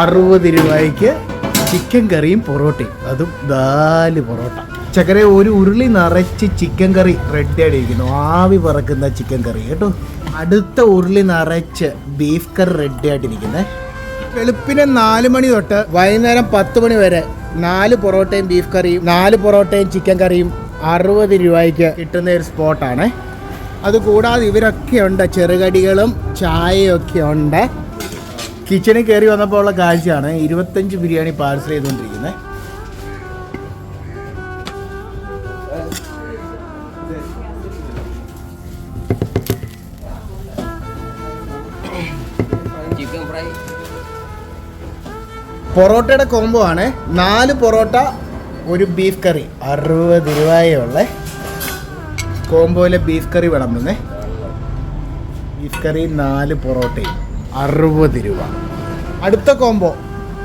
അറുപത് രൂപയ്ക്ക് ചിക്കൻ കറിയും പൊറോട്ടയും. അതും നാല് പൊറോട്ട. ചക്കര ഒരു ഉരുളി നിറച്ച് ചിക്കൻ കറി റെഡി ആയിട്ടിരിക്കുന്നു ആവി പറക്കുന്ന ചിക്കൻ കറി. കേട്ടോ? അടുത്ത ഉരുളി നിറച്ച് ബീഫ് കറി റെഡി ആയിട്ടിരിക്കുന്നത് വെളുപ്പിനെ നാല് മണി തൊട്ട് വൈകുന്നേരം പത്ത് മണി വരെ നാല് പൊറോട്ടയും ബീഫ് കറിയും നാല് പൊറോട്ടയും ചിക്കൻ കറിയും അറുപത് രൂപയ്ക്ക് കിട്ടുന്ന ഒരു സ്പോട്ടാണ് അതുകൂടാതെ ഇവരൊക്കെ ഉണ്ട് ചെറുകടികളും ചായയൊക്കെ ഉണ്ട്. കിച്ചണിൽ കയറി വന്നപ്പോൾ ഉള്ള കാഴ്ചയാണ് ഇരുപത്തഞ്ച് ബിരിയാണി പാഴ്സൽ ചെയ്തുകൊണ്ടിരിക്കുന്നത്. പൊറോട്ടയുടെ കോംബോ ആണ്. നാല് പൊറോട്ട ഒരു ബീഫ് കറി അറുപത് രൂപയുള്ള കോംബോയിലെ ബീഫ് കറി വിളമ്പുന്നേ ബീഫ് കറി നാല് പൊറോട്ടയും. അറുപത് രൂപ. അടുത്ത കോംബോ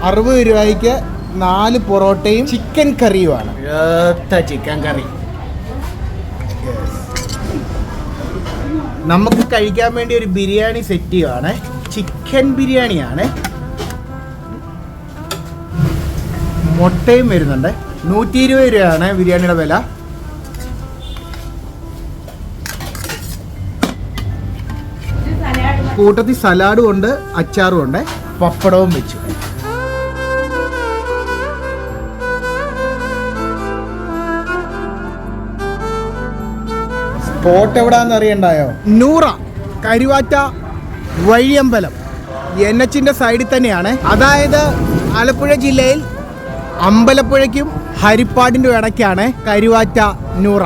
അറുപത് രൂപയ്ക്ക് നാല് പൊറോട്ടയും ചിക്കൻ കറിയുമാണ് ചിക്കൻ കറി നമുക്ക് കഴിക്കാൻ വേണ്ടി ഒരു ബിരിയാണി സെറ്റ് ചെയ്യുവാണ്. ചിക്കൻ ബിരിയാണിയാണ്. മുട്ടയും വരുന്നുണ്ട്. നൂറ്റി ഇരുപത് രൂപയാണ് ബിരിയാണിയുടെ വില. കൂട്ടത്തിൽ സലാഡും ഉണ്ട് അച്ചാറും ഉണ്ട് പപ്പടവും വെച്ചു. സ്പോട്ട് എവിടാന്ന് അറിയണ്ടായോ? നൂറ കരുവാറ്റ വഴിയമ്പലം. എൻ എച്ചിന്റെ സൈഡിൽ തന്നെയാണ്. അതായത് ആലപ്പുഴ ജില്ലയിൽ അമ്പലപ്പുഴയ്ക്കും ഹരിപ്പാടിന്റെ ഇടയ്ക്കാണ് കരുവാറ്റ നൂറ.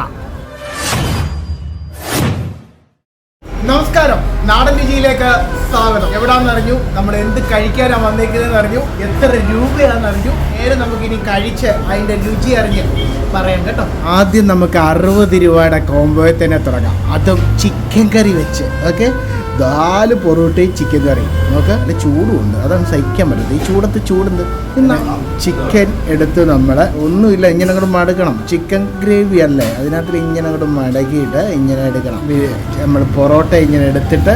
നമസ്കാരം. നാടൻ രുചിയിലേക്ക് സ്വാഗതം എവിടാന്ന് അറിഞ്ഞു? നമ്മൾ എന്ത് കഴിക്കാനാണ് വന്നേക്കുന്നതെന്ന് അറിഞ്ഞു. എത്ര രൂപയാണെന്ന് അറിഞ്ഞു. നേരെ നമുക്ക് ഇനി കഴിച്ച് അതിന്റെ രുചി അറിഞ്ഞ് പറയാം കേട്ടോ. ആദ്യം നമുക്ക് അറുപത് രൂപയുടെ കോംബോയിൽ തന്നെ തുടങ്ങാം. അതും ചിക്കൻ കറി വെച്ച്. ഓക്കെ നാല് പൊറോട്ടയും ചിക്കൻ കറി നോക്ക് നല്ല ചൂടുമുണ്ട് അതാണ് സഹിക്കാൻ പറ്റുന്നത് ഈ ചൂടത്ത് ചൂടുണ്ട്. പിന്നെ ചിക്കൻ എടുത്ത് നമ്മൾ ഒന്നുമില്ല ഇങ്ങനെ അങ്ങോട്ട് മടക്കണം. ചിക്കൻ ഗ്രേവി അല്ലേ? അതിനകത്ത് ഇങ്ങനെ അങ്ങോട്ട് മടക്കിയിട്ട് ഇങ്ങനെ എടുക്കണം. നമ്മൾ പൊറോട്ട ഇങ്ങനെ എടുത്തിട്ട്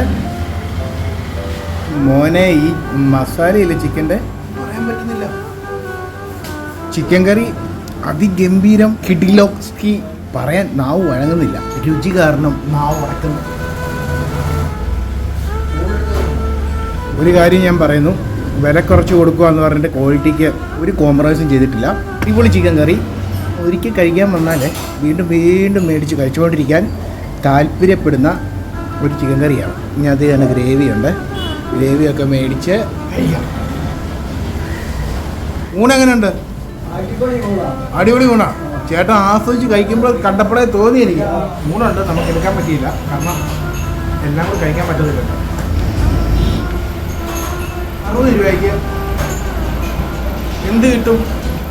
മോനെ ഈ മസാലയില്ല ചിക്കന്റെ? പറയാൻ പറ്റുന്നില്ല. ചിക്കൻ കറി അതിഗംഭീരം കിഡിലോക്സ്കി പറയാൻ നാവ് വഴങ്ങുന്നില്ല. രുചി കാരണം നാവ് വഴക്കുന്നു. ഒരു കാര്യം ഞാൻ പറയുന്നു. വില കുറച്ച് കൊടുക്കുക എന്ന് പറഞ്ഞിട്ട് ക്വാളിറ്റിക്ക് ഒരു കോംപ്രമൈസും ചെയ്തിട്ടില്ല. അടിപൊളി ചിക്കൻ കറി. ഒരിക്കൽ കഴിക്കാൻ വന്നാൽ വീണ്ടും വീണ്ടും മേടിച്ച് കഴിച്ചുകൊണ്ടിരിക്കാൻ താല്പര്യപ്പെടുന്ന ഒരു ചിക്കൻ കറിയാണ്. ഇനി അത് തന്നെ ഗ്രേവിയുണ്ട്. ഗ്രേവിയൊക്കെ മേടിച്ച് ഊണെങ്ങനെയുണ്ട് അടിപൊളി ഊണാ. ചേട്ടൻ ആസ്വദിച്ച് കഴിക്കുമ്പോൾ കണ്ടപ്പോഴേ തോന്നി എനിക്ക് ഊണുണ്ട് നമുക്ക് എടുക്കാൻ പറ്റിയില്ല. കാരണം എല്ലാം കൂടി കഴിക്കാൻ പറ്റത്തില്ല. അറുപത് രൂപയ്ക്ക് എന്ത് കിട്ടും?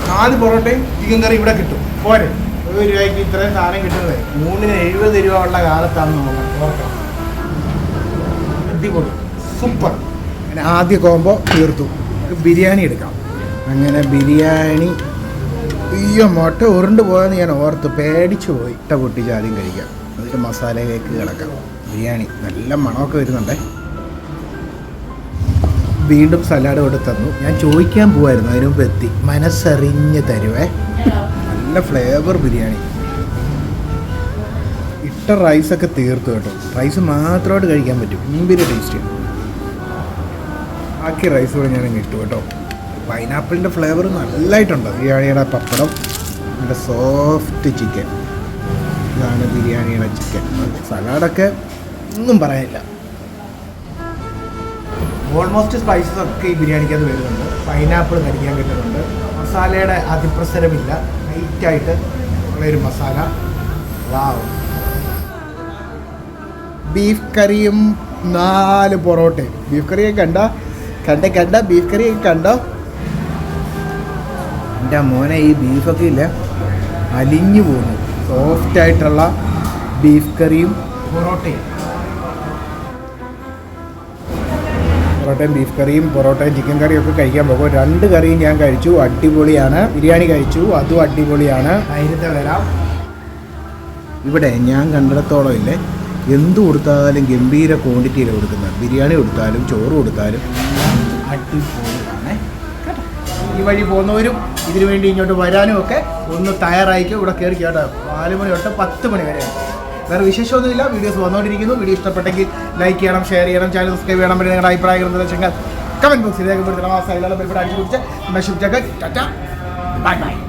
നാല് പൊറോട്ടയും ചിക്കൻ കറി ഇവിടെ കിട്ടും. പോരെ. ഒരു രൂപയ്ക്ക് ഇത്രയും സാധനം കിട്ടുന്നത്. മൂന്നിന് എഴുപത് രൂപ ഉള്ള കാലത്താണ് നമ്മൾ ഓർക്കാം അടിപൊളി. സൂപ്പർ. അങ്ങനെ ആദ്യ കോമ്പോ തീർത്തു. ബിരിയാണി എടുക്കാം. അങ്ങനെ ബിരിയാണി. അയ്യോ മുട്ട ഉരുണ്ട് പോയെന്ന് ഞാൻ ഓർത്ത് പേടിച്ചു പോയി. ഇട്ട പൊട്ടിച്ച് ആദ്യം കഴിക്കാം. എന്നിട്ട് കേക്ക് കിടക്കാം ബിരിയാണി. നല്ല മണമൊക്കെ വരുന്നുണ്ടേ. വീണ്ടും സലാഡ് കൊണ്ട് തന്നു. ഞാൻ ചോദിക്കാൻ പോവായിരുന്നു അതിന് മുമ്പ് എത്തി. മനസ്സറിഞ്ഞ് തരുവേ. നല്ല ഫ്ലേവർ ബിരിയാണി. ഇട്ട റൈസൊക്കെ തീർത്തു കേട്ടോ. റൈസ് മാത്രമായിട്ട് കഴിക്കാൻ പറ്റും. മുമ്പിൽ ടേസ്റ്റ് ബാക്കി റൈസ് കൂടെ ഞാൻ ഇട്ടു കേട്ടോ. പൈനാപ്പിളിന്റെ ഫ്ലേവർ നല്ലതായിട്ടുണ്ട് ബിരിയാണിയുടെ പപ്പടം നല്ല സോഫ്റ്റ് ചിക്കൻ ഇതാണ് ബിരിയാണിയുടെ ചിക്കൻ സലാഡൊക്കെ ഒന്നും പറയാനില്ല. ഓൾമോസ്റ്റ് സ്പൈസസ് ഒക്കെ ഈ ബിരിയാണിക്കകത്ത് വരുന്നുണ്ട്. പൈനാപ്പിൾ കഴിക്കാൻ കിട്ടുന്നുണ്ട്. മസാലയുടെ അതിപ്രസരമില്ല. ലൈറ്റായിട്ട് ഉള്ളൊരു മസാല. വാവ് ബീഫ് കറിയും നാല് പൊറോട്ടയും. ബീഫ് കറിയൊക്കെ കണ്ട കണ്ട കണ്ട ബീഫ് കറി കണ്ടോ? എന്റെ മോനെ ഈ ബീഫൊക്കെ ഇല്ല? അലിഞ്ഞു പോകുന്നു. സോഫ്റ്റ് ആയിട്ടുള്ള ബീഫ് കറിയും പൊറോട്ടയും. പൊറോട്ടയും ബീഫ് കറിയും പൊറോട്ടയും ചിക്കൻ കറിയും ഒക്കെ കഴിക്കാൻ പോകും. രണ്ട് കറിയും ഞാൻ കഴിച്ചു. അടിപൊളിയാണ്. ബിരിയാണി കഴിച്ചു. അതും അടിപൊളിയാണ്. നേരത്തെ വരാം ഇവിടെ ഞാൻ കണ്ടിടത്തോളം ഇല്ലേ? എന്ത് കൊടുത്താലും ഗംഭീര ക്വാണ്ടിറ്റിയിലാണ് കൊടുക്കുന്നത്. ബിരിയാണി കൊടുത്താലും ചോറ് കൊടുത്താലും. അടിപൊളിയാണ് ഈ വഴി പോകുന്നവരും ഇതിനു വേണ്ടി ഇങ്ങോട്ട് വരാനും ഒക്കെ ഒന്ന് തയ്യാറായിക്കോ. ഇവിടെ കയറി കേട്ടോ. നാല് മണി തൊട്ട് പത്ത് മണി വരെ. വേറെ വിശേഷമൊന്നുമില്ല. വീഡിയോസ് വന്നുകൊണ്ടിരിക്കുന്നു വീഡിയോ ഇഷ്ടപ്പെട്ടെങ്കിൽ ലൈക്ക് ചെയ്യണം ഷെയർ ചെയ്യണം ചാനൽ സബ്സ്ക്രൈബ് ചെയ്യണം. പിന്നെ നിങ്ങളുടെ അഭിപ്രായങ്ങൾ നിർദ്ദേശങ്ങൾ കമന്റ് ബോക്സിൽ രേഖപ്പെടുത്തണം. ആ സൈഡിലുള്ള പേപ്പർ അടിച്ചു പിടിച്ച്. Machine bye bye